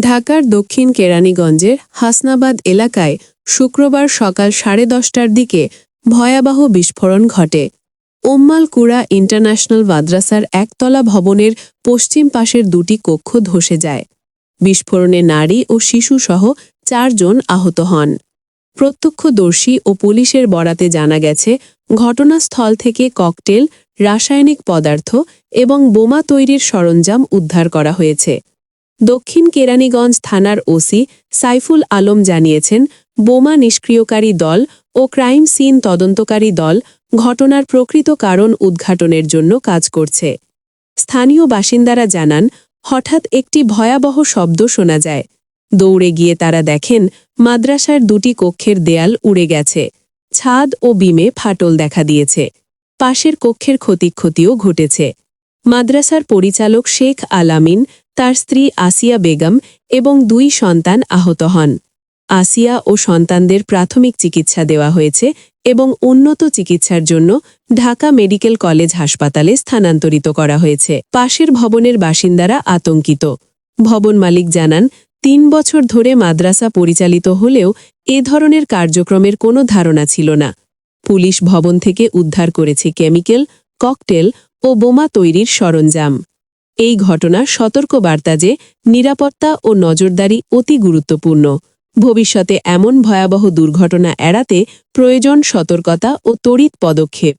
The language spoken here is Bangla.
ঢাকার দক্ষিণ কেরানীগঞ্জের হাসনাবাদ এলাকায় শুক্রবার সকাল সাড়ে দশটার দিকে ভয়াবহ বিস্ফোরণ ঘটে। ওম্মাল কুড়া ইন্টারন্যাশনাল মাদ্রাসার একতলা ভবনের পশ্চিম পাশের দুটি কক্ষ ধসে যায়। বিস্ফোরণে নারী ও শিশুসহ চারজন আহত হন। প্রত্যক্ষদর্শী ও পুলিশের বরাতে জানা গেছে, ঘটনাস্থল থেকে ককটেল, রাসায়নিক পদার্থ এবং বোমা তৈরির সরঞ্জাম উদ্ধার করা হয়েছে। দক্ষিণ কেরানীগঞ্জ থানার ওসি সাইফুল আলম জানিয়েছেন, বোমা নিষ্ক্রিয়কারী দল ও ক্রাইম সিন তদন্তকারী দল ঘটনার প্রকৃত কারণ উদ্ঘাটনের জন্য কাজ করছে। স্থানীয় বাসিন্দারা জানান, হঠাৎ একটি ভয়াবহ শব্দ শোনা যায়। দৌড়ে গিয়ে তারা দেখেন, মাদ্রাসার দুটি কক্ষের দেয়াল উড়ে গেছে। ছাদ ও বিমে ফাটল দেখা দিয়েছে। পাশের কক্ষের ক্ষতিক্ষতিও ঘটেছে। মাদ্রাসার পরিচালক শেখ আলামিন তার স্ত্রী আসিয়া বেগম এবং দুই সন্তান আহত হন। আসিয়া ও সন্তানদের প্রাথমিক চিকিৎসা দেওয়া হয়েছে এবং উন্নত চিকিৎসার জন্য ঢাকা মেডিকেল কলেজ হাসপাতালে স্থানান্তরিত করা হয়েছে। পাশের ভবনের বাসিন্দারা আতঙ্কিত। ভবন মালিক জানান, তিন বছর ধরে মাদ্রাসা পরিচালিত হলেও এ ধরনের কার্যক্রমের কোনো ধারণা ছিল না। পুলিশ ভবন থেকে উদ্ধার করেছে কেমিক্যাল, ককটেল ও বোমা তৈরির সরঞ্জাম। এই ঘটনা সতর্ক বার্তা যে নিরাপত্তা ও নজরদারি অতি গুরুত্বপূর্ণ। ভবিষ্যতে এমন ভয়াবহ দুর্ঘটনা এড়াতে প্রয়োজন সতর্কতা ও তড়িৎ পদক্ষেপ।